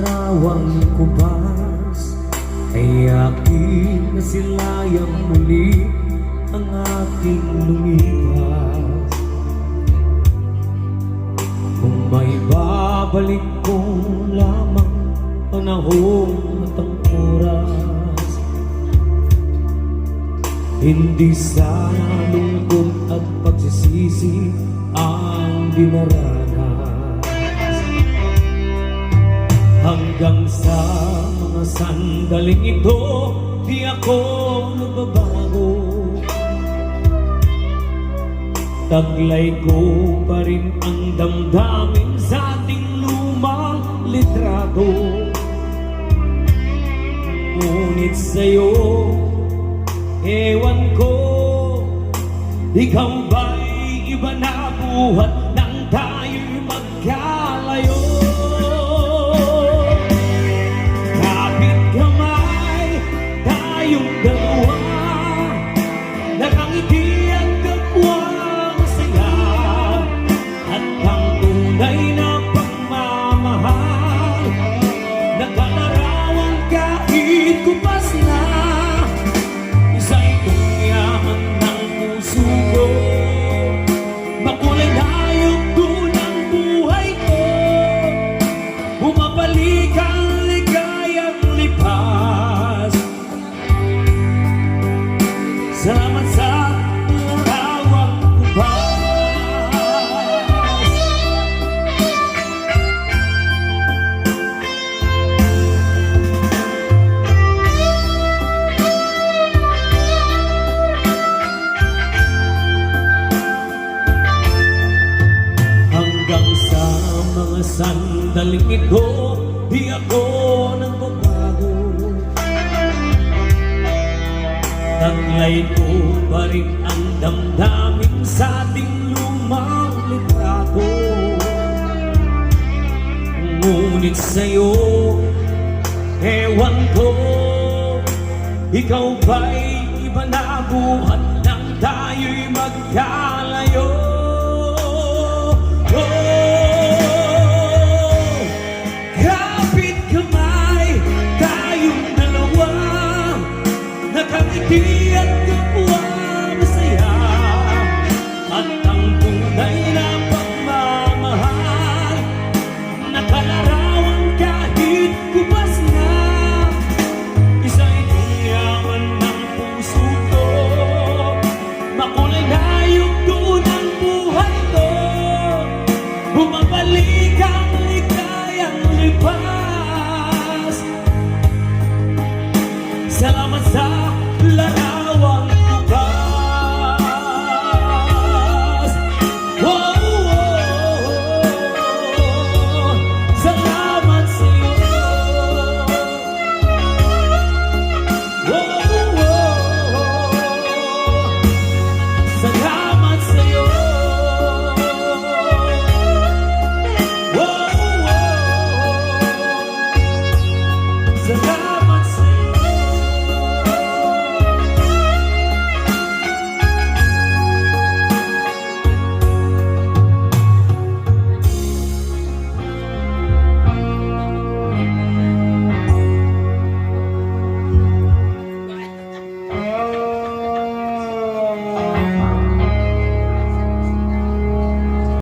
larawang kubas Ay akin na silayang muli ang aking lumipas. Kung may babalik ko lamang panahon at ang oras Hindi sa lungkot at pagsisisi ang dinarap Hanggang sa mga sandaling ito Di ako nagbabago. Taglay ko pa rin ang damdamin sa ating lumang litrato Ngunit sa'yo, ewan ko Ikaw ba'y iba na buhat nang tayo'y magkalayo kahit kupas na sandaling ito Di ako nagbabago Taglay ko pa rin ang damdamin sa ating lumang litrato. Ngunit sa'yo, ewan ko Ikaw ba'y iba na buhat nang tayo'y magkalayo Pati at kapwa masaya At ang tunay na pagmamahal. Nakalarawan kahit kubas na. Isa iniyaman ng puso ko. Makulay hayop doon ang buhay ko. Bumabalik ang ligayang lipas. Salamat sa Lagawang